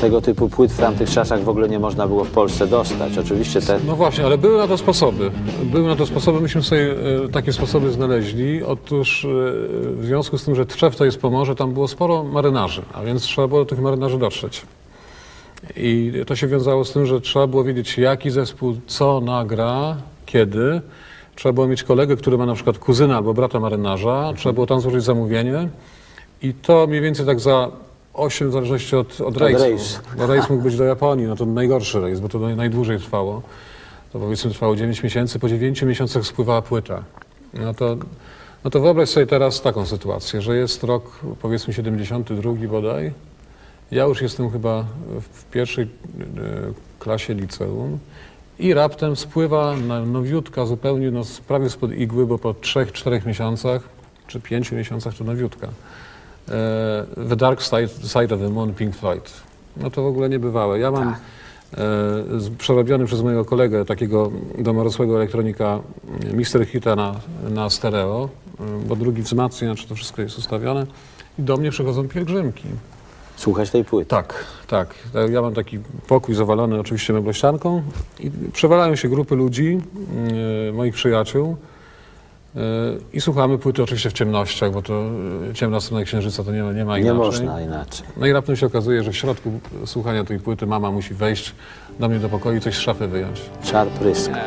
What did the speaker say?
tego typu płyt w tamtych czasach w ogóle nie można było w Polsce dostać. Oczywiście te No właśnie, ale były na to sposoby. Były na to sposoby, myśmy sobie e, takie sposoby znaleźli. Otóż e, w związku z tym, że Trzew to jest Pomorze, tam było sporo marynarzy, a więc trzeba było do tych marynarzy dotrzeć. I to się wiązało z tym, że trzeba było wiedzieć, jaki zespół co nagra, kiedy. Trzeba było mieć kolegę, który ma na przykład kuzyna albo brata marynarza. Trzeba było tam złożyć zamówienie. I to mniej więcej tak za 8, w zależności od, od rejsu. rejsu. Bo rejs mógł być do Japonii, no to najgorszy rejs, bo to naj, najdłużej trwało. To powiedzmy trwało 9 miesięcy, po 9 miesiącach spływała płyta. No to, no to wyobraź sobie teraz taką sytuację, że jest rok powiedzmy 72 bodaj. Ja już jestem chyba w pierwszej e, klasie liceum i raptem spływa na nowiutka zupełnie, no prawie spod igły, bo po 3-4 miesiącach czy 5 miesiącach to nowiutka. E, The Dark Side, Side of the Moon, Pink Floyd. No to w ogóle niebywałe. Ja mam e, z- przerobiony przez mojego kolegę, takiego domorosłego elektronika, m, Mister Hita na, na stereo, e, bo drugi wzmacnia, czy to wszystko jest ustawione. I do mnie przychodzą pielgrzymki. słuchać tej płyty. Tak, tak. Ja mam taki pokój zawalony oczywiście meblościanką i przewalają się grupy ludzi, e, moich przyjaciół e, i słuchamy płyty oczywiście w ciemnościach, bo to e, ciemna strona księżyca to nie, ma- nie ma Nie inaczej. można inaczej. No i raptem się okazuje, że w środku słuchania tej płyty mama musi wejść do mnie do pokoju i coś z szafy wyjąć. Czar pryska.